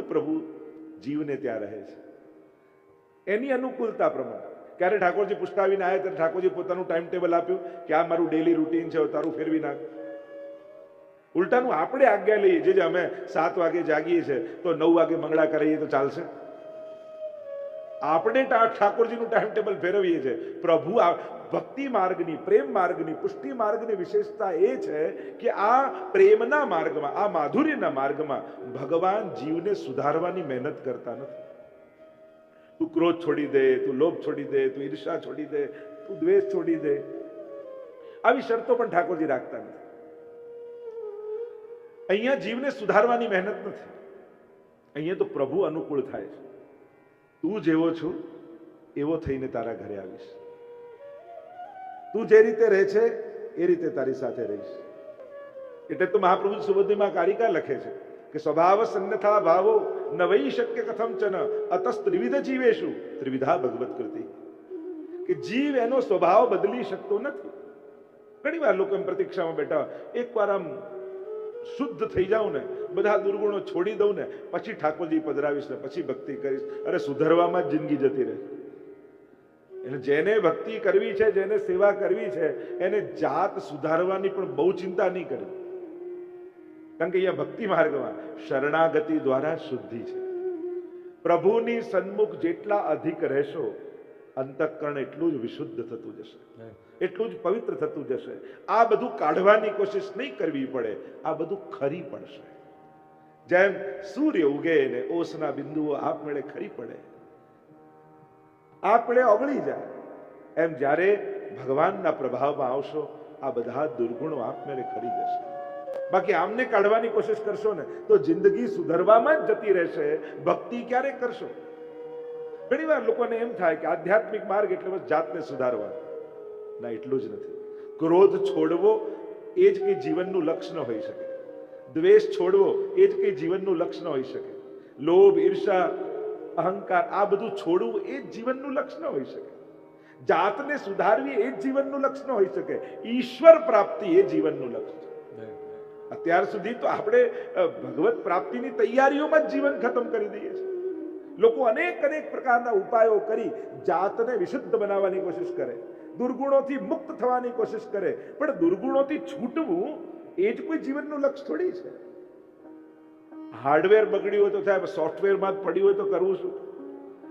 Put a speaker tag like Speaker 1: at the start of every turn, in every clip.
Speaker 1: અનુકૂળ પ્રભુ જીવને ત્યાં રહે છે. એની અનુકૂળતા પ્રમાણે. ક્યારે ઠાકોરજી પુષ્ટાવીને આવ્યા ત્યારે ઠાકોરજી પોતાનું ટાઈમ ટેબલ આપ્યું કે આ મારું ડેલી રૂટીન છે તારું ફેરવી નાખ. ઉલટાનું આપણે આજ્ઞા લઈએ, જે અમે સાત વાગે જાગીએ છીએ, તો નવ વાગે મંગળા કરીએ તો ચાલશે. આપણે ઠાકોરજીનું ટાઈમ ટેબલ ફેરવીએ છીએ. પ્રભુ ભક્તિ માર્ગની, પ્રેમ માર્ગની, પુષ્ટિ માર્ગની વિશેષતા એ છે કે આ પ્રેમના માર્ગમાં, આ માધુર્યના માર્ગમાં ભગવાન જીવને સુધારવાની મહેનત કરતા નથી. તું ક્રોધ છોડી દે, તું લોભ છોડી દે, તું ઈર્ષા છોડી દે, તું દ્વેષ છોડી દે. આવી શરતો પણ ઠાકોરજી રાખતા નથી. અહીંયા જીવને સુધારવાની મહેનત નથી. અહીંયા તો પ્રભુ અનુકૂળ થાય છે. તું જેવો છું, એવો થઈને તારા ઘરે આવીશ. તું જે રીતે રહે છે, એ રીતે તારી સાથે રહીશ. એટલે તો મહાપ્રભુ સુબોધમાં કારિકા લખે છે કે સ્વભાવ સન્નથા ભાવો ન શક્ય કથમ ચન અતસ ત્રિવિધ જીવેશુ ત્રિવિધા ભગવત કૃતિ. કે જીવ એનો સ્વભાવ બદલી શકતો નથી. ઘણી વાર લોકો એમ પ્રતીક્ષામાં બેઠા, એકવાર આમ શુદ્ધ થઈ જાઉં ને, બધા દુર્ગુણો છોડી દઉં ને, પછી ઠાકોરજી પધરાવીશ ને, પછી ભક્તિ કરીશ. અરે સુધરવામાં જ જિંદગી જતી રહે. એટલે જેને ભક્તિ કરવી છે જેને સેવા કરવી છે એને જાત સુધારવાની પણ બહુ ચિંતા નહીં કરવી. કારણ કે અહીંયા ભક્તિ માર્ગમાં શરણાગતિ દ્વારા શુદ્ધિ છે. પ્રભુની સન્મુખ જેટલા અધિક રહેશો અંતઃકરણ એટલું જ વિશુદ્ધ થતું જશે. એટલું જ પવિત્ર થતું જશે. આ બધું કાઢવાની કોશિશ નહીં કરવી પડે આ બધું ખરી પડશે. જેમ સૂર્ય ઉગે ને ઓસના બિંદુઓ આપમેળે ખરી પડે આપમેળે ઓગળી જાય. એમ જ્યારે ભગવાનના પ્રભાવમાં આવશો, આ બધા દુર્ગુણો આપમેળે ખરી જશે. બાકી આમને કાઢવાની કોશિશ કરશો ને, તો જિંદગી સુધરવામાં જ જતી રહેશે. ભક્તિ ક્યારે કરશો? ઘણી વાર લોકોને એમ થાય કે આધ્યાત્મિક માર્ગ એટલે બસ જાતને સુધારવા ના, એટલું જ નથી. ક્રોધ છોડવો એ જ કંઈ જીવનનું લક્ષ્ય ન હોઈ શકે. દ્વેષ છોડવો એ જ કંઈ જીવનનું લક્ષ્ય ન હોઈ શકે. લોભ, ઈર્ષા અહંકાર, આ બધું છોડવું એ જ જીવનનું લક્ષ્ય હોઈ શકે. જાતને સુધારવી એ જ જીવનનું લક્ષ્ય હોઈ શકે. ઈશ્વર પ્રાપ્તિ એ જીવનનું લક્ષ્ય. અત્યાર સુધી તો આપણે ભગવત પ્રાપ્તિની તૈયારીઓમાં જ જીવન ખતમ કરી દઈએ છીએ. લોકો અનેક અનેક પ્રકારના ઉપાયો કરી જાતને વિશુદ્ધ બનાવવાની કોશિશ કરે. દુર્ગુણોથી મુક્ત થવાની કોશિશ કરે. પણ દુર્ગુણોથી છૂટવું એ જ કોઈ જીવનનું લક્ષ્ય થોડી છે. હાર્ડવેર બગડ્યું હોય તો થાય સોફ્ટવેરમાં જ પડ્યું હોય તો કરવું શું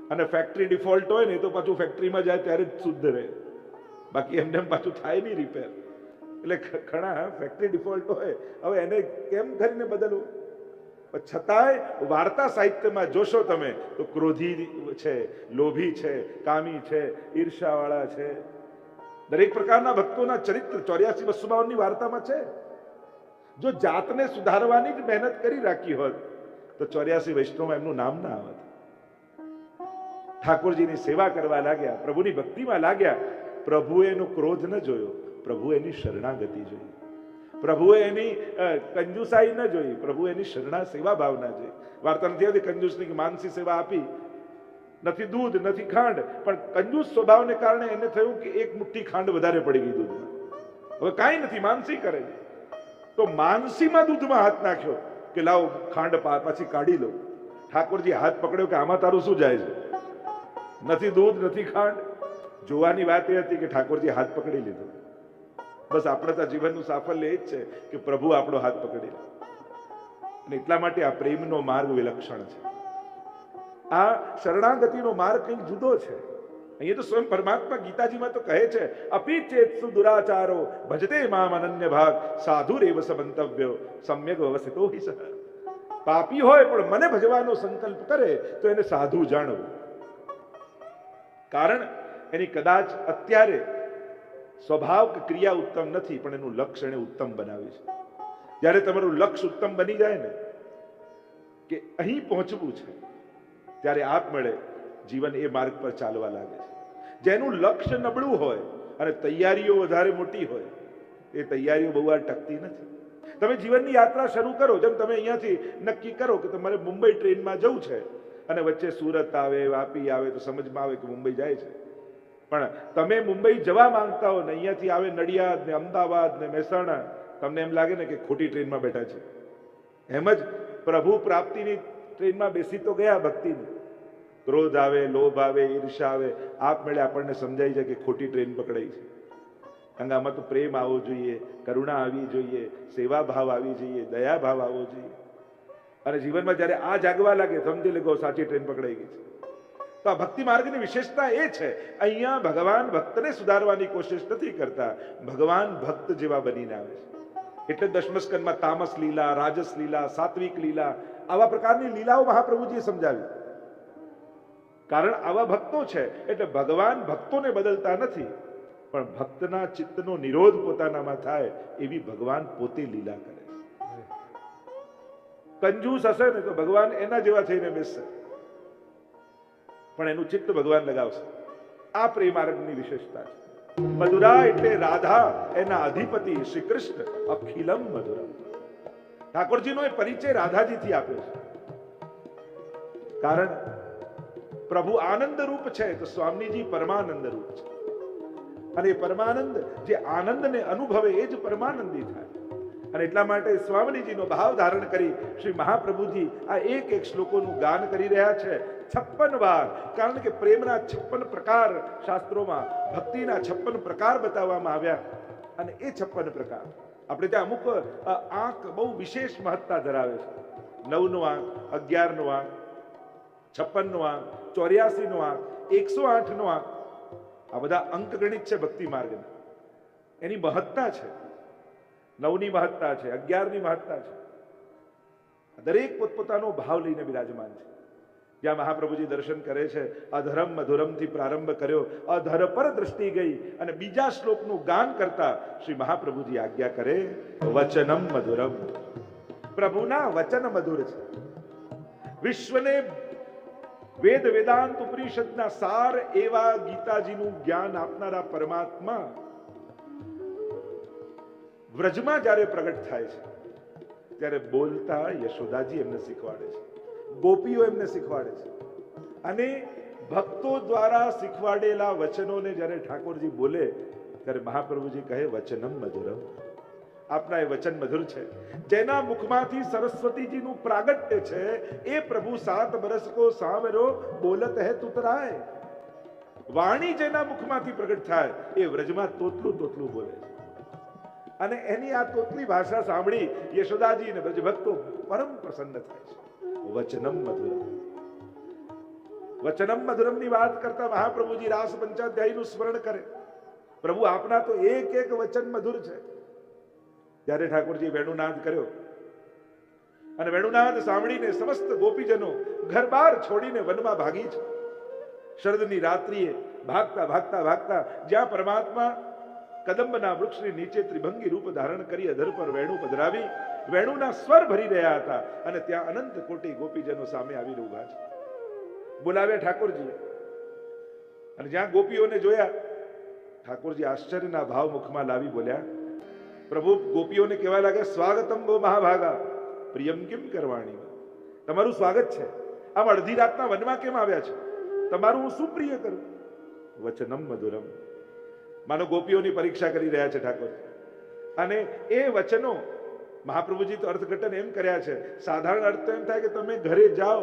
Speaker 1: અને ફેક્ટરી ડિફોલ્ટ હોય ને તો પાછું ફેક્ટરીમાં જાય ત્યારે જ શુદ્ધ રહે. બાકી એમને પાછું થાય નહીં રિપેર એટલે ઘણા ફેક્ટરી ડિફોલ્ટ હોય. હવે એને કેમ કરીને બદલવું? છતાંય વાર્તા સાહિત્યમાં જોશો તમે, તો ક્રોધી છે, લોભી છે, કામી છે ઈર્ષાવાળા છે. દરેક પ્રકારના ભક્તોના ચરિત્ર ચોર્યાસી બસો બાવનની વાર્તામાં છે. જો જાતને સુધારવાની જ મહેનત કરી રાખી હોત, તો ચોર્યાસી વૈષ્ણવમાં એમનું નામ ના આવત. ઠાકોરજીની સેવા કરવા લાગ્યા, પ્રભુની ભક્તિમાં લાગ્યા, પ્રભુએ એનો ક્રોધ ન જોયો પ્રભુ એની શરણાગતિ જોઈ. પ્રભુએ એની કંજુસાઈ ન જોઈ પ્રભુ એની શરણા સેવા ભાવના જોઈ. વાર્તા નથી હતી, કંજુસની માનસી સેવા આપી. નથી દૂધ, નથી ખાંડ, પણ કંજૂસ સ્વભાવને કારણે એને થયું કે એક મુઠ્ઠી ખાંડ વધારે પડી ગઈ દૂધમાં. હવે કાંઈ નથી, માનસી કરે છે. તો માનસીમાં દૂધમાં હાથ નાખ્યો કે લાવો ખાંડ પાછી કાઢી લો ઠાકોરજી હાથ પકડ્યો કે આમાં તારું શું જાય છે? નથી દૂધ, નથી ખાંડ. જોવાની વાત એ હતી કે ઠાકોરજી હાથ પકડી લીધો. બસ આપણે તો જીવનનું સાફલ્ય એ જ છે કે પ્રભુ આપણો હાથ પકડી લે. અને એટલા માટે આ પ્રેમનો માર્ગ વિલક્ષણ છે. આ શરણાગતિનો માર્ગ કંઈક જુદો છે. અહીંયા તો સ્વયં પરમાત્મા ગીતાજીમાં તો કહે છે અપી ચેતસુ દુરાચારો, ભજતે મામ અનન્ય ભાગ સાધુ રેવ સમંતવ્યો, સમ્યક વ્યવસ્થિતો હિ સહ. પાપી હોય પણ મને ભજવાનો સંકલ્પ કરે, તો એને સાધુ જાણવું. કારણ એની કદાચ અત્યારે સ્વભાવ કે ક્રિયા ઉત્તમ નથી, પણ એનું લક્ષ્ય એને ઉત્તમ બનાવ્યું છે. જ્યારે તમારું લક્ષ્ય ઉત્તમ બની જાય ને, કે અહીં પહોંચવું છે, ત્યારે આપમેળે જીવન એ માર્ગ પર ચાલવા લાગે છે. જેનું લક્ષ્ય નબળું હોય અને તૈયારીઓ વધારે મોટી હોય, એ તૈયારીઓ બહુ વાર ટકતી નથી. તમે જીવનની યાત્રા શરૂ કરો, જેમ તમે અહીંયાથી નક્કી કરો કે તમારે મુંબઈ ટ્રેનમાં જવું છે અને વચ્ચે સુરત આવે, વાપી આવે, તો સમજમાં આવે કે મુંબઈ જાય છે. પણ તમે મુંબઈ જવા માંગતા હો ને, અહીંયાથી આવે નડિયાદ ને અમદાવાદ ને મહેસાણા, તમને એમ લાગે ને કે ખોટી ટ્રેનમાં બેઠા છે. એમ જ પ્રભુ પ્રાપ્તિની ટ્રેનમાં બેસી તો ગયા ભક્તિની. ક્રોધ આવે, લોભ આવે, ઈર્ષા આવે આપમેળે આપણને સમજાઈ જાય કે ખોટી ટ્રેન પકડાઈ છે. આમાં તો પ્રેમ આવવો જોઈએ, કરુણા આવી જોઈએ, સેવા ભાવ આવી જોઈએ, દયા ભાવ આવવો જોઈએ. અને જીવનમાં જ્યારે આ જાગવા લાગે, સમજી લેગો સાચી ટ્રેન પકડાઈ ગઈ છે. તો આ ભક્તિ માર્ગની વિશેષતા એ છે, અહીંયા ભગવાન ભક્તને સુધારવાની કોશિશ નથી કરતા. ભગવાન ભક્ત જેવા બનીને આવે છે. એટલે દશમસ્કનમાં તામસ લીલા, રાજસ લીલા, સાત્વિક લીલા, આવા પ્રકારની લીલાઓ મહાપ્રભુજીએ સમજાવી. કારણ આવા ભક્તો છે, એટલે ભગવાન ભક્તોને બદલતા નથી. પણ ભક્તના ચિત્તનો નિરોધ પોતાનામાં થાય એવી ભગવાન પોતે લીલા કરે કંજૂસ હશે ને તો ભગવાન એના જેવા થઈને બેસશે. પણ એનું ચિત્ત ભગવાન લગાવશે. આ પ્રેમાર્ગની વિશેષતા છે. મધુરા એટલે રાધા, એના અધિપતિ શ્રી કૃષ્ણ, અખિલમ મધુરા ઠાકોરજીનો એ પરિચય રાધાજીથી આપ્યો છે. કારણ પ્રભુ આનંદ રૂપ છે, તો સ્વામીજી પરમાનંદ રૂપ છે. અને પરમાનંદ જે આનંદને અનુભવે, એ જ પરમાનંદી થાય. અને એટલા માટે સ્વામીજીનો ભાવ ધારણ કરી શ્રી મહાપ્રભુજી આ એક એક શ્લોકોનું ગાન કરી રહ્યા છે, છપ્પન વાર. કારણ કે પ્રેમના છપ્પન પ્રકાર શાસ્ત્રોમાં ભક્તિના છપ્પન પ્રકાર બતાવવામાં આવ્યા. અને એ છપ્પન પ્રકાર આપણે ત્યાં અમુક આંક બહુ વિશેષ મહત્તા ધરાવે છે. નવનો આંક, અગિયારનો આંક, છપ્પનનો આંક ચોર્યાસીનો આંક, એકસો આઠનો આંક. આ બધા અંકગણિત છે ભક્તિ માર્ગના. એની મહત્તા છે. નવની મહત્તા છે, અગિયારની મહત્તા છે. દરેક પોતપોતાનો ભાવ લઈને બિરાજમાન છે. જ્યાં મહાપ્રભુજી દર્શન કરે છે, અધરમ મધુરમથી પ્રારંભ કર્યો, અધર પર દ્રષ્ટિ ગઈ અને બીજા શ્લોકનું ગાન કરતા શ્રી મહાપ્રભુજી આજ્ઞા કરે, વચનમ મધુરમ. પ્રભુના વચન મધુર છે. વિશ્વને વેદ વેદાંત ઉપનિષદના સાર એવા ગીતાજીનું જ્ઞાન આપનારા પરમાત્મા વ્રજમાં જ્યારે પ્રગટ થાય છે, ત્યારે બોલતા યશોદાજી એમને શીખવાડે છે. ગોપીઓ એમને શીખવાડે છે. અને ભક્તો દ્વારા શીખવાડેલા વચનોને જ્યારે ઠાકોરજી બોલે, ત્યારે મહાપ્રભુજી કહે, વચનમ મધુરમ આપના એ વચન મધુર છે. જેના મુખમાંથી સરસ્વતીજીનું પ્રાગટ્ય છે, એ પ્રભુ સાત બરસ કો સાંવરો બોલત હે તુતરાય વાણી જેના મુખમાંથી પ્રગટ થાય, એ વ્રજમાં તોતલું તોતલું બોલે છે. અને એની આ તોતલી ભાષા સાંભળી યશોદાજી અને બ્રજભક્તો પરમ પ્રસન્ન થાય છે. વચનમ મધુરમ. વચનમ મધુરમની વાત કરતા મહાપ્રભુજી રાસ પંચાધ્યાયનું સ્મરણ કરે. પ્રભુ આપના તો એક એક વચન મધુર છે. ત્યારે ઠાકોરજી વેણુનાદ કર્યો. અને વેણુનાદ સાંભળીને સમસ્ત ગોપીજનો ઘર બહાર છોડીને વનમાં ભાગી છે શરદની રાત્રિએ ભાગતા ભાગતા ભાગતા જ્યાં પરમાત્મા કદંબના વૃક્ષની નીચે ત્રિભંગી રૂપ ધારણ કરી અધર પર વેણુ પધરાવી, વેણુના સ્વર ભરી રહ્યા હતા અને ત્યાં અનંત કોટી ગોપીજનો સામે આવીને ઊભા છે. બોલાવ્યા ઠાકોરજી અને જ્યાં ગોપીઓને જોયા, ઠાકોરજી આશ્ચર્યના ભાવ મુખમાં લાવી બોલ્યા પ્રભુ, ગોપીઓને કહેવા લાગે સ્વાગતમ બહુ મહાભાગા. પ્રિયમ કેમ કરવાણી? તમારું સ્વાગત છે. આમ અડધી રાતના વનમાં કેમ આવ્યા છે? તમારું હું શું પ્રિય કરું? વચનમ મધુરમ. માનો, ગોપીઓની પરીક્ષા કરી રહ્યા છે ઠાકોર. અને એ વચનો મહાપ્રભુજી તો અર્થઘટન એમ કર્યા છે. સાધારણ અર્થ તો એમ થાય કે તમે ઘરે જાઓ.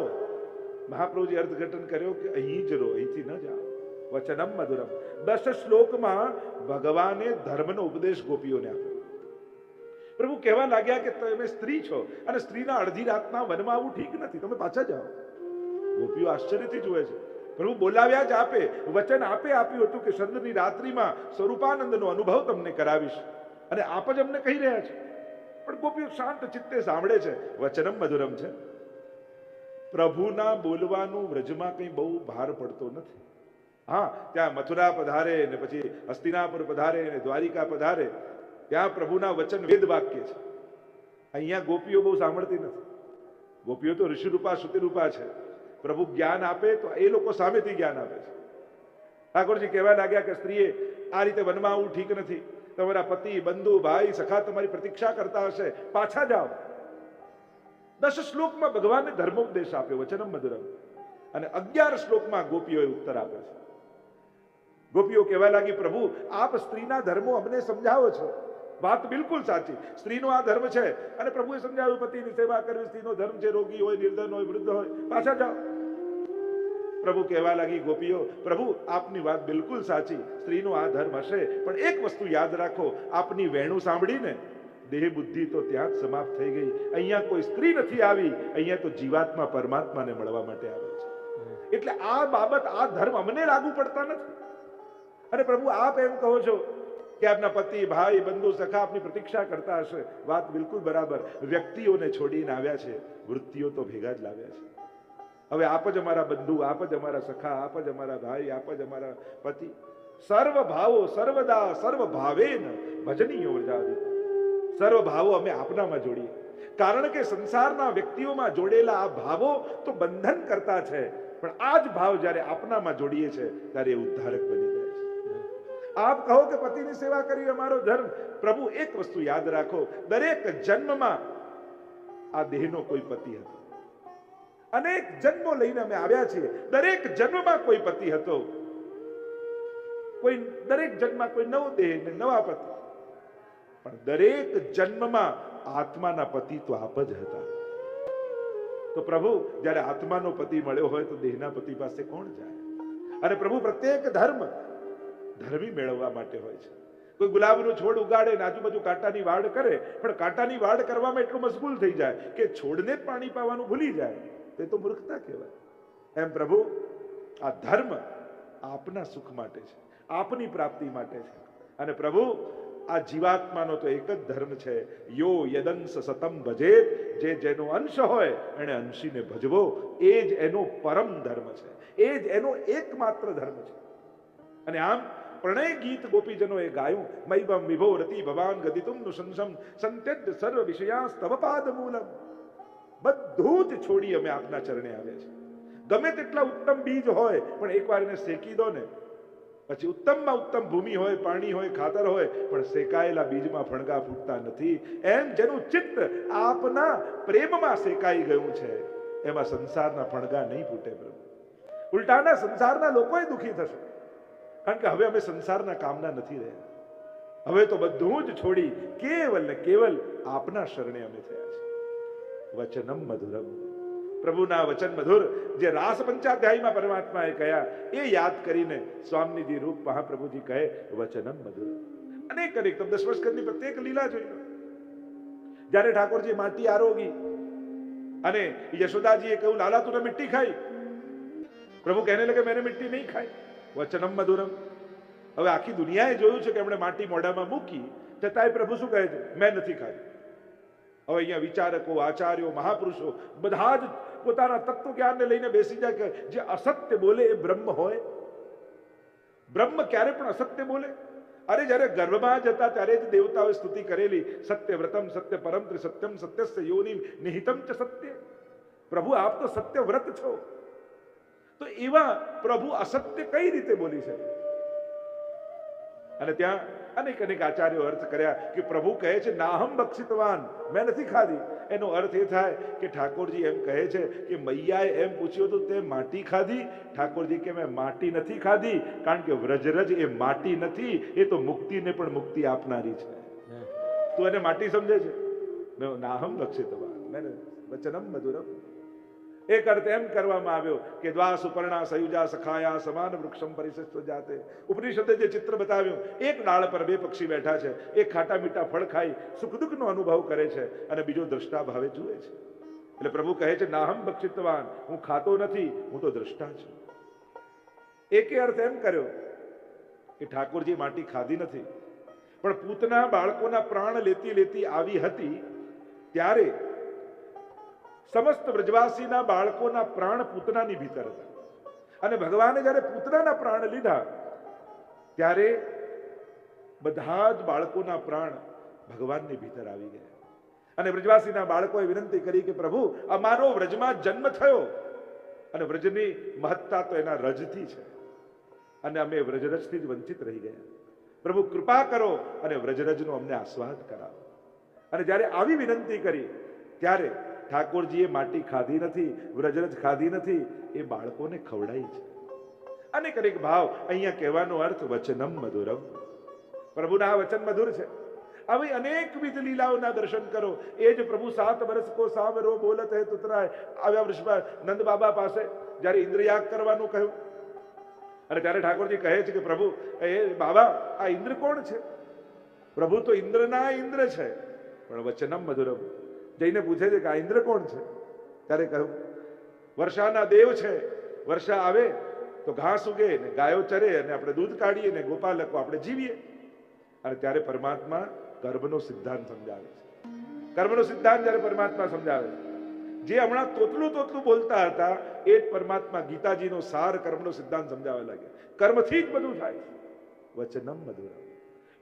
Speaker 1: મહાપ્રભુજી અર્થઘટન કર્યો કે અહીં જ રહો, અહીંથી ન જાઓ. વચનમ મધુરમ. દસ શ્લોકમાં ભગવાને ધર્મનો ઉપદેશ ગોપીઓને આપ્યો. પ્રભુ કહેવા લાગ્યા કે તમે સ્ત્રી છો અને સ્ત્રીના અડધી રાતના વનમાં આવું ઠીક નથી. તમે પાછા જાઓ. ગોપીઓ આશ્ચર્યથી જુએ છે. પ્રભુ બોલાવ્યા જ આપે, વચન આપે આપ્યું હતું કે ચંદ્રની રાત્રિમાં સ્વરૂપાનંદનો અનુભવ તમને કરાવીશ. અને આપ જ અમને કહી રહ્યા છે. પણ ગોપીઓ શાંત ચિત્તે સાંભળે છે. વચનમ મધુરમ છે. પ્રભુના બોલવાનું વ્રજમાં કંઈ બહુ ભાર પડતો નથી. હા, ત્યાં મથુરા પધારે ને પછી હસ્તિનાપુર પધારે ને દ્વારિકા પધારે. ત્યાં પ્રભુના વચન વેદ વાક્ય છે. અહીંયા ગોપીઓ બહુ સાંભળતી નથી. ગોપીઓ તો ઋષિરૂપા, શ્રુતિરૂપા છે. પ્રભુ જ્ઞાન આપે તો એ લોકો સામેથી જ્ઞાન આપે છે. ઠાકોરજી કહેવા લાગ્યા કે સ્ત્રીએ, આ રીતે વનમાં આવું ઠીક નથી. તમારા પતિ, બંધુ, ભાઈ, સખા તમારી પ્રતીક્ષા કરતા હશે. પાછા જાઓ. દસ શ્લોકમાં ભગવાને ધર્મોપદેશ આપ્યો, વચનમ મધુરમ. અને અગિયાર શ્લોકમાં ગોપીઓએ ઉત્તર આપે છે. ગોપીઓ કહેવા લાગી, પ્રભુ, આપ સ્ત્રીના ધર્મો અમને સમજાવો છો. વાત બિલકુલ સાચી. સ્ત્રીનો આ ધર્મ છે. અને પ્રભુએ સમજાવ્યું, પતિની સેવા કરવી સ્ત્રીનો ધર્મ છે. રોગી હોય, નિર્ધન હોય, વૃદ્ધ હોય, પાછા જાઓ. પ્રભુ કહેવા લાગી, ગોપીઓ, પ્રભુ, આપની વાત બિલકુલ સાચી. સ્ત્રીનો આ ધર્મ હશે. પણ એક વસ્તુ યાદ રાખો, આપની વેણું સાંભળીને દેહ બુદ્ધિ તો ત્યાં જ સમાપ્ત થઈ ગઈ. અહીંયા કોઈ સ્ત્રી નથી આવી. અહીંયા તો જીવાત્મા પરમાત્માને મળવા માટે આવે છે. એટલે આ બાબત, આ ધર્મ અમને લાગુ પડતા નથી. અને પ્રભુ, આપ એમ કહો છો કે આપના પતિ, ભાઈ, બંધુ, સખા આપની પ્રતીક્ષા કરતા હશે. વાત બિલકુલ બરાબર. વ્યક્તિઓને છોડીને આવ્યા છે. વૃત્તિઓ તો ભેગા જ લાવ્યા છે. હવે આપ જ અમારા બંધુ, આપ જ અમારા સખા, આપ જ અમારા ભાઈ, આપ જ અમારા પતિ. સર્વ ભાવો, સર્વદા સર્વ ભાવે ભજનીયો વ્રજાદિ સર્વ ભાવો અમે આપનામાં જોડીએ. કારણ કે સંસારના વ્યક્તિઓમાં જોડેલા આ ભાવો તો બંધન કરતા છે. પણ આ જ ભાવ જ્યારે આપનામાં જોડીએ છે, ત્યારે એ ઉદ્ધારક બની. આપ કહો કે પતિની સેવા કરવી અમારો ધર્મ. પ્રભુ, એક વસ્તુ યાદ રાખો. દરેક જન્મમાં આ દેહનો કોઈ પતિ હતો. અનેક જન્મો લઈને અમે આવ્યા છીએ. દરેક જન્મમાં કોઈ પતિ હતો. કોઈ, દરેક જન્મમાં કોઈ નવો દેહ ને નવા પતિ. પણ દરેક જન્મમાં આત્માના પતિ તો આપ જ હતા. તો પ્રભુ, જ્યારે આત્માનો પતિ મળ્યો હોય તો દેહના પતિ પાસે કોણ જાય? અને પ્રભુ, પ્રત્યેક ધર્મ ધર્મી મેળવવા માટે હોય છે. કોઈ ગુલાબનું છોડ ઉગાડે ને આજુબાજુ કાંટાની વાડ કરે, પણ કાંટાની વાડ કરવામાં એટલું મશગુલ થઈ જાય કે છોડને જ પાણી પાવાનું ભૂલી જાય. તે તો મૂર્ખતા કહેવાય. એમ પ્રભુ, આ ધર્મ આપના સુખ માટે છે, આપની પ્રાપ્તિ માટે છે. અને પ્રભુ, આ જીવાત્માનો તો એક જ ધર્મ છે, યો યદંશ સતમ ભજે જે જેનો અંશ હોય એને અંશીને ભજવો. એ જ એનો પરમ ધર્મ છે. એ જ એનો એકમાત્ર ધર્મ છે. અને આમ પ્રણય ગીત ગોપીજનોએ ગાયું મૈબમ વિભો રતિ ભવાન ગદિતુમ સંસમ સંત્યજ સર્વ વિષયા સ્તવપાદ મૂલમ બધું જ છોડી અમે આપના ચરણે આવ્યા છે ગમે તેટલા ઉત્તમ બીજ હોય પણ એકવાર એને શેકી દો ને પછી ઉત્તમમાં ઉત્તમ ભૂમિ હોય પાણી હોય ખાતર હોય પણ શેકાયેલા બીજમાં ફણગા ફૂટતા નથી એમ જેનું ચિત્ત આપના પ્રેમમાં શેકાઈ ગયું છે એમાં સંસારના ફણગા નહીં ફૂટે પ્રભુ ઉલટાના સંસારના લોકોએ દુખી થશે કારણ કે હવે અમે સંસારના કામના નથી રહ્યા. હવે તો બધું જ છોડી કેવલ ને કેવલ આપના શરણે અમે થયા છે વચનમ મધુરમ. પ્રભુના વચન મધુર જે રાસ પંચાધ્યાયમાં પરમાત્માએ કહ્યા, એ યાદ કરીને સ્વામીજી રૂપ મહાપ્રભુજી કહે, વચનમ મધુર અનેક અનેક તમે સ્વસ્કરની પ્રત્યેક લીલા જોઈ જ્યારે ઠાકોરજી માટી આરોગી અને યશોદાજીએ કહ્યું, લાલા, તું મિટ્ટી ખાઈ. પ્રભુ કહેને લગે મેને મિટ્ટી નહીં ખાઈ. વચનમ મધુરમ. હવે આખી દુનિયાએ જોયું છે કે એમણે માટી મોઢામાં મૂકી છતાંય પ્રભુ શું કહે છે? મેં નથી ખાઈ હવે અહીંયા વિચારકો, આચાર્યો, મહાપુરુષો બધા જ પોતાના તત્વ જ્ઞાનને લઈને બેસી જાય કે જે અસત્ય બોલે એ બ્રહ્મ હોય. બ્રહ્મ ક્યારે પણ અસત્ય બોલે? અરે જ્યારે ગર્ભમાં જતા ત્યારે જ દેવતાઓએ સ્તુતિ કરેલી, સત્ય વ્રતમ, સત્ય પરમ સત્યમ, સત્યસ્ય યોનિમ, નિહિતમ ચ સત્ય. પ્રભુ, આપ તો સત્ય વ્રત છો. તો એવા પ્રભુ અસત્ય કઈ રીતે બોલી શકે? અને ત્યાં અનેક અનેક આચાર્યો અર્થ કર્યા કે પ્રભુ કહે છે નાહમ બક્ષિતવાન મેં નથી ખાધી. એનો અર્થ એ થાય કે ઠાકોરજી એમ કહે છે કે મૈયાએ એમ પૂછ્યું હતું તે માટી ખાધી? ઠાકોરજી કે મેં માટી નથી ખાધી કારણ કે વ્રજરજ એ માટી નથી એ તો મુક્તિને પણ મુક્તિ આપનારી છે. તું એને માટી સમજે છે? નાહમ બક્ષિતવાન મેં વચનમ મધુરમ. એક અર્થ એમ કરવામાં આવ્યો કે દ્વા સુપર્ણા સયુજા, સખાયા, સમાન વૃક્ષમ પરિશિષ્ટ જાતે. ઉપનિષદે જે ચિત્ર બતાવ્યું, એક ડાળ પર બે પક્ષી બેઠા છે. એક ખાટા મીઠા ફળ ખાઈ સુખ દુઃખનો અનુભવ કરે છે અને બીજો દ્રષ્ટા ભાવે જુએ છે. એટલે પ્રભુ કહે છે, નાહમ બક્ષિતવાન હું ખાતો નથી, હું તો દ્રષ્ટા છું. એકે અર્થ એમ કર્યો કે ઠાકોરજી માટી ખાધી નથી. પણ પૂતના બાળકોના પ્રાણ લેતી લેતી આવી હતી, ત્યારે સમસ્ત વ્રજવાસીના બાળકોના પ્રાણ પૂતનાની ભીતર હતા. અને ભગવાને જ્યારે પૂતનાના પ્રાણ લીધા, ત્યારે બધા જ બાળકોના પ્રાણ ભગવાનની ભીતર આવી ગયા. અને વ્રજવાસીના બાળકોએ વિનંતી કરી કે, પ્રભુ અમારો વ્રજમાં જન્મ થયો. અને વ્રજની મહત્તા તો એના રજથી છે. અને અમે વ્રજરજથી જ વંચિત રહી ગયા. પ્રભુ, કૃપા કરો અને વ્રજરજનો અમને આસ્વાદ કરાવો. અને જ્યારે આવી વિનંતી કરી, ત્યારે ઠાકોરજીએ માટી ખાધી નથી, વ્રજરજ ખાધી નથી, એ બાળકોને ખવડાય છે. અનેક અનેક ભાવ અહીંયા કહેવાનો અર્થ વચનમ મધુરમ. પ્રભુના આ વચન મધુર છે. આવી અનેકવિધ લીલાઓના દર્શન કરો. એ જ પ્રભુ સાત વર્ષ કો સાવરો બોલત હે તુતરાય. આવ્યા વર્ષમાં નંદ બાબા પાસે જ્યારે ઇન્દ્રયાગ કરવાનું કહ્યું. અને ત્યારે ઠાકોરજી કહે છે કે પ્રભુ, એ બાબા, આ ઇન્દ્ર કોણ છે? પ્રભુ તો ઇન્દ્રના ઇન્દ્ર છે, પણ વચનમ મધુરમ. જઈને પૂછે છે કે આ ઇન્દ્ર કોણ છે? ત્યારે કહ્યું વર્ષાના દેવ છે. વર્ષા આવે તો ઘાસ ઉગે ને ગાયો ચરે અને આપણે દૂધ કાઢીએ ને ગોપાલકો આપણે જીવીએ. અને ત્યારે પરમાત્મા કર્મનો સિદ્ધાંત સમજાવે છે. કર્મનો સિદ્ધાંત જ્યારે પરમાત્મા સમજાવે છે. જે હમણાં તોતલું તોતલું બોલતા હતા, એ જ પરમાત્મા ગીતાજીનો સાર કર્મનો સિદ્ધાંત સમજાવવા લાગે કર્મથી જ બધું થાય. વચનમ મધુરમ.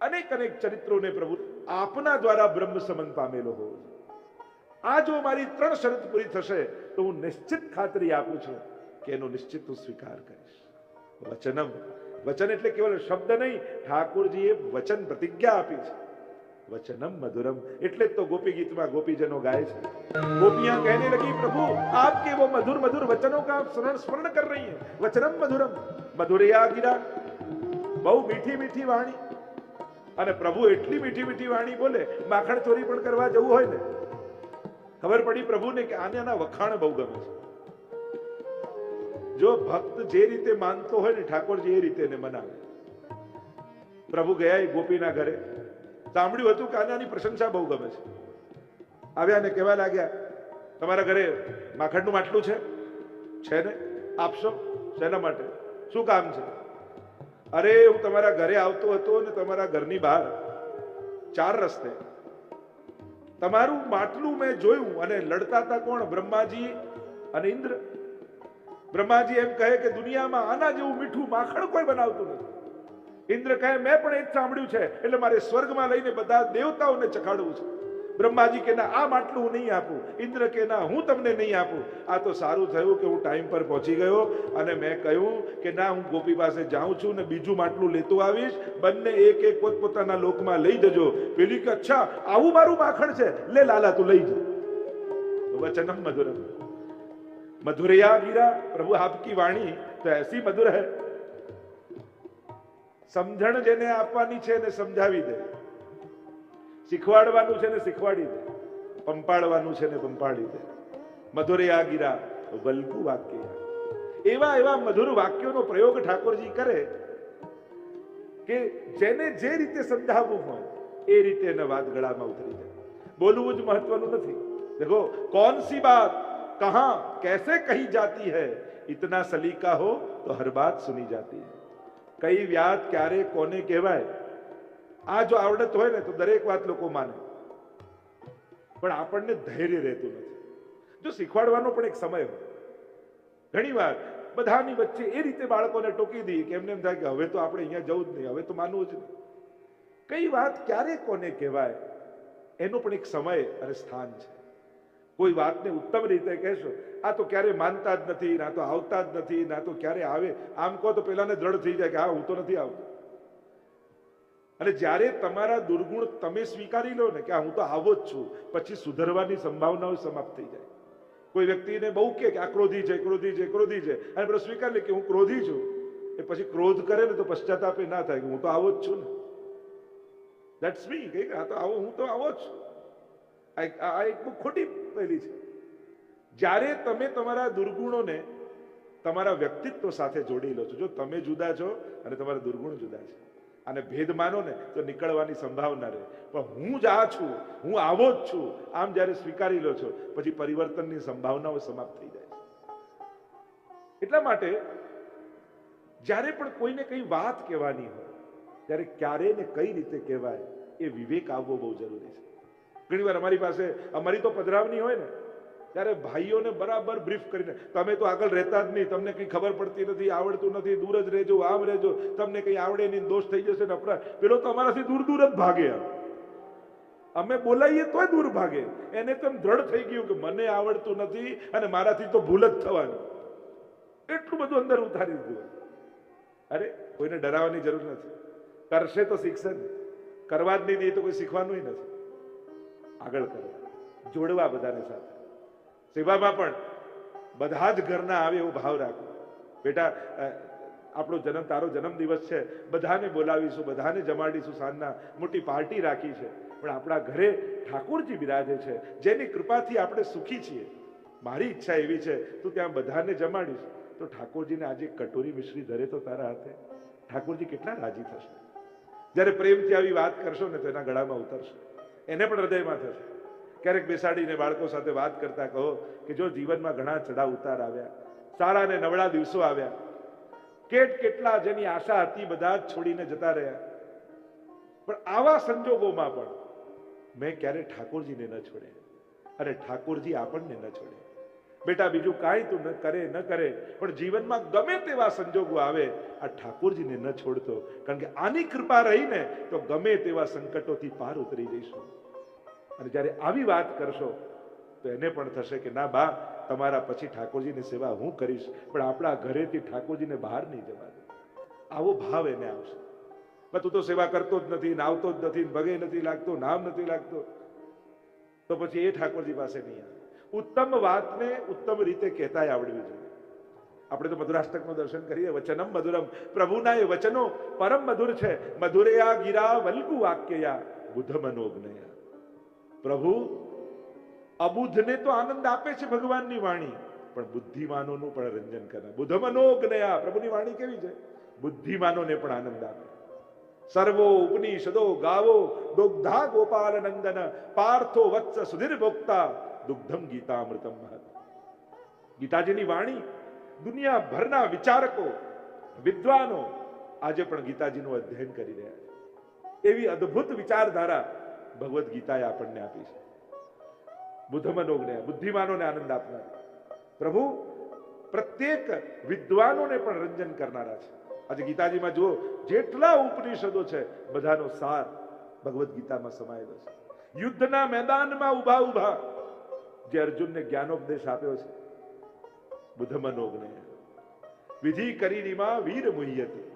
Speaker 1: અનેક અનેક ચરિત્રોને પ્રભુ આપના દ્વારા બ્રહ્મ સંબંધ પામેલો હોવો. આ જો મારી ત્રણ શરત પૂરી થશે, તો હું નિશ્ચિત ખાતરી આપું છું કે એનો નિશ્ચિત હું સ્વીકાર કરીશ. વચનમ. વચન એટલે કેવલ શબ્દ નહીં, ઠાકોરજીએ વચન પ્રતિજ્ઞા આપી છે. વચનમ મધુરમ. એટલે તો ગોપી ગીતમાં ગોપીજનો ગાય છે. ગોપિયા કહેને લગી, પ્રભુ આપકે વો મધુર મધુર વચનો કા સ્મરણ સ્મરણ કર રહી હૈ? વચનમ મધુરમ. મધુરિયા ગિરા. બહુ મીઠી મીઠી વાણી. અને પ્રભુ એટલી મીઠી મીઠી વાણી બોલે, માખણ ચોરી પણ કરવા જવું હોય ને? ખબર પડી પ્રભુને કે આને આના વખાણ બહુ ગમે છે. જો ભક્ત જે રીતે માનતો હોય ને ઠાકોરજી એ રીતે એને મનાવે. પ્રભુ ગયા એ ગોપીના ઘરે. સાંભળ્યું હતું કે આનાની આની પ્રશંસા બહુ ગમે છે. આવ્યા ને કહેવા લાગ્યા, તમારા ઘરે માખણનું માટલું છે? છે ને? આપશો? શેના માટે? શું કામ છે? અરે, હું તમારા ઘરે આવતો હતો ને તમારા ઘરની બહાર. ચાર રસ્તે. તમારું માટલું મેં જોયું અને લડતા હતા કોણ? બ્રહ્માજી અને ઇન્દ્ર. બ્રહ્માજી એમ કહે કે દુનિયામાં આના જેવું મીઠું માખણ કોઈ બનાવતું નથી. ઇન્દ્ર કહે, મેં પણ એ જ સાંભળ્યું છે. એટલે મારે સ્વર્ગમાં લઈને બધા દેવતાઓને ચખાડવું છે. બ્રહ્માજી કે ના આ માટલું હું નહીં આપું. ઇન્દ્ર કે ના, હું તમને નહીં આપું. આ તો સારું થયું કે હું ટાઈમ પર પહોંચી ગયો અને મેં કહ્યું કે ના, હું ગોપી પાસે જાઉં છું ને બીજું માટલું લેતો આવીશ. બંને એક એક પોતપોતાના લોકમાં લઈ જજો. પેલી કે, અચ્છા, આવું મારું માખણ છે. લે લાલા, તું લઈ જ. વચન મધુર મધુરયા વીરા, પ્રભુ આપકી વાણી તો એસી મધુર હૈ. સમજણ જેને આપવાની છે એને સમજાવી દે. શીખવાડવાનું છે ને શીખવાડી દે. પંપાડવાનું છે ને પંપાડી દે. મધુરે આ ગીરા વલ્ગુ વાક્ય. એવા એવા મધુર વાક્યોનો પ્રયોગ ઠાકોરજી કરે કે જેને જે રીતે સમજાવવું હોય, એ રીતે એના વાત ગળામાં ઉતરી જાય. બોલવું જ મહત્વનું નથી. દેખો કોણ સી બાત? કહા? કેસે કહી જાતી હૈ? ઇતના સલીકા હો તો હર બાત સુની જાતી હૈ. કઈ વ્યાજ ક્યારે કોને કહેવાય? આ જો આવડત હોય ને તો દરેક વાત લોકો માને. પણ આપણને ધૈર્ય રહેતું નથી. જો શીખવાડવાનો પણ એક સમય હોય. ઘણી વાર બધાની વચ્ચે એ રીતે બાળકોને ટોકી દઈએ કે એમને એમ થાય કે હવે તો આપણે અહીંયા જવું જ નહીં, હવે તો માનવું જ નહીં. કઈ વાત ક્યારે કોને કહેવાય? એનો પણ એક સમય અને સ્થાન છે. કોઈ વાતને ઉત્તમ રીતે કહેશો, આ તો ક્યારે માનતા જ નથી, ના તો આવતા જ નથી, ના તો ક્યારે આવે. આમ કહો તો પેલાને દ્રઢ થઈ જાય કે હા, હું તો નથી આવતો. અને જ્યારે તમારા દુર્ગુણ તમે સ્વીકારી લો ને કે હા તો આવો જ છું, પછી સુધરવાની સંભાવનાઓ સમાપ્ત થઈ જાય. કોઈ વ્યક્તિને બહુ કે આ ક્રોધી છે ક્રોધી છે ક્રોધી છે, અને પેલો સ્વીકાર લે કે હું ક્રોધી છું, એ પછી ક્રોધ કરે ને તો પશ્ચાતાપે ના થાય કે હું તો આવો જ છું ને. દેટ્સ મી કે આ તો આવો, હું તો આવો જ છું. આ એક બહુ ખોટી પહેલી છે. જ્યારે તમે તમારા દુર્ગુણોને તમારા વ્યક્તિત્વ સાથે જોડી લો છો, જો તમે જુદા છો અને તમારા દુર્ગુણ જુદા છે. અને ભેદ માનો ને તો નીકળવાની સંભાવના રહે. પણ હું જ આ છું, હું આવો જ છું, આમ જ્યારે સ્વીકારી લો છો, પછી પરિવર્તનની સંભાવનાઓ સમાપ્ત થઈ જાય એટલા માટે જ્યારે પણ કોઈને કઈ વાત કહેવાની હોય, ત્યારે ક્યારે ને કઈ રીતે કહેવાય એ વિવેક આવવો બહુ જરૂરી છે. ઘણી વાર અમારી પાસે, અમારી તો પધરાવની હોય ને ત્યારે ભાઈઓને બરાબર બ્રીફ કરીને, તમે તો આગળ રહેતા જ નહીં, તમને કંઈ ખબર પડતી નથી, આવડતું નથી, દૂર જ રહેજો, આમ રહેજો, તમને કંઈ આવડે નહીં, દોષ થઈ જશે ને અપરાધ. પેલો તો અમારાથી દૂર દૂર જ ભાગે અમે બોલાઈએ તોય દૂર ભાગે. એને તો એમ દ્રઢ થઈ ગયું કે મને આવડતું નથી અને મારાથી તો ભૂલ જ થવાની. એટલું બધું અંદર ઉતારી દીધું અરે, કોઈને ડરાવવાની જરૂર નથી. કરશે તો શીખશે ને. કરવા જ નહીં દે તો કોઈ શીખવાનું નથી. આગળ કરો. જોડવા બધાને સાથે. સેવામાં પણ બધા જ ઘરના આવે એવો ભાવ રાખો. બેટા આપણો જન્મ તારો જન્મદિવસ છે. બધાને બોલાવીશું, બધાને જમાડીશું સાંજના. મોટી પાર્ટી રાખી છે. પણ આપણા ઘરે ઠાકોરજી બિરાજે છે. જેની કૃપાથી આપણે સુખી છીએ. મારી ઈચ્છા એવી છે, તું ત્યાં બધાને જમાડીશ. તો ઠાકોરજીને આજે કટોરી મિશ્રી ધરે તો તારા હાથે. ઠાકોરજી કેટલા રાજી થશે. જ્યારે પ્રેમથી આવી વાત કરશો ને તો એના ગળામાં ઉતરશે. એને પણ હૃદયમાં થશે. ક્યારેક બેસાડીને બાળકો સાથે વાત કરતા કહો કે જો જીવનમાં ઘણા ચઢા ઉતાર આવ્યા સારા ને નબળા દિવસો આવ્યા. કેટ કેટલા જેની આશા હતી બધા જ છોડીને જતા રહ્યા. પણ આવા સંજોગોમાં પણ મેં ક્યારે ઠાકોરજીને ન છોડે અને ઠાકોરજી આપણને ન છોડે. બેટા, બીજું કાંઈ તું ન કરે ન કરે, પણ જીવનમાં ગમે તેવા સંજોગો આવે, આ ઠાકોરજીને ન છોડતો. કારણ કે આની કૃપા રહીને તો ગમે તેવા સંકટોથી પાર ઉતરી જઈશું. અને જ્યારે આવી વાત કરશો, તો એને પણ થશે કે ના બા, તમારા પછી ઠાકોરજીની સેવા હું કરીશ, પણ આપણા ઘરેથી ઠાકોરજીને બહાર નહીં જવા દે. આવો ભાવ એને આવશે. પણ તું તો સેવા કરતો જ નથી નાવતો જ નથી ભગે નથી લાગતો નામ નથી લાગતો. તો પછી એ ઠાકોરજી પાસે નહીં આવે. ઉત્તમ વાતને ઉત્તમ રીતે કહેતાય આવડવી જોઈએ. આપણે તો મધુરાષ્ટકનું દર્શન કરીએ, વચનમ મધુરમ. પ્રભુના એ વચનો પરમ મધુર છે. મધુરયા ગિરા વલ્ગુ વાક્યયા બુધ મનોજ્ઞયા પ્રભુ અબુધને તો આનંદ આપે છે ભગવાનની વાણી, પણ બુદ્ધિમાનોનું પણ રંજન કરે. બુધ મનોજ્ઞયા પ્રભુની વાણી કેવી છે? બુદ્ધિમાનોને પણ આનંદ આપે. સર્વો ઉપનિષદો ગાવો, દુગ્ધા ગોપાલ નંદન, પાર્થો વત્સ સુધીર ભોક્તા, દુગ્ધમ ગીતામૃતમ મહત. ગીતાજીની વાણી, દુનિયાભરના વિચારકો, વિદ્વાનો, આજે પણ ગીતાજીનું અધ્યયન કરી રહ્યા છે. એવી અદ્ભુત વિચારધારા ભગવદ્ ગીતાએ આપણને આપી છે. બુદ્ધમનોજ્ઞ, બુદ્ધિમાનોને આનંદ આપનાર. પ્રભુ, પ્રત્યેક વિદ્વાનોને પણ રંજન કરનારા છે. આજે ગીતાજીમાં જુઓ, જેટલા ઉપનિષદો છે, બધાનો સાર ભગવદ્ ગીતામાં સમાયેલો છે. યુદ્ધના મેદાનમાં ઊભા ઊભા જે અર્જુનને જ્ઞાનોપદેશ આપ્યો છે બુદ્ધમનોગને વિધિ કરીનીમાં વીર મુહ્યતી.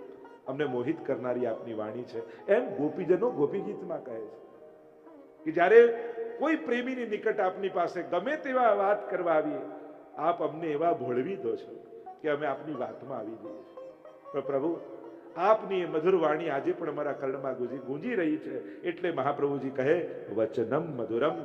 Speaker 1: અમને મોહિત કરનારી આપની વાણી છે. એમ ગોપીજનો ગોપી ગીતમાં કહે છે. કે જ્યારે કોઈ પ્રેમીની નિકટ આપની પાસે ગમે તેવા વાત કરવા આવીએ, આપ અમને એવા ભોળવી દો છો કે અમે આપની વાતમાં આવી જઈએ પણ પ્રભુ, આપની એ મધુર વાણી આજે પણ અમારા કર્ણમાં ગુંજી ગુંજી રહી છે. એટલે મહાપ્રભુજી કહે, વચનમ મધુરમ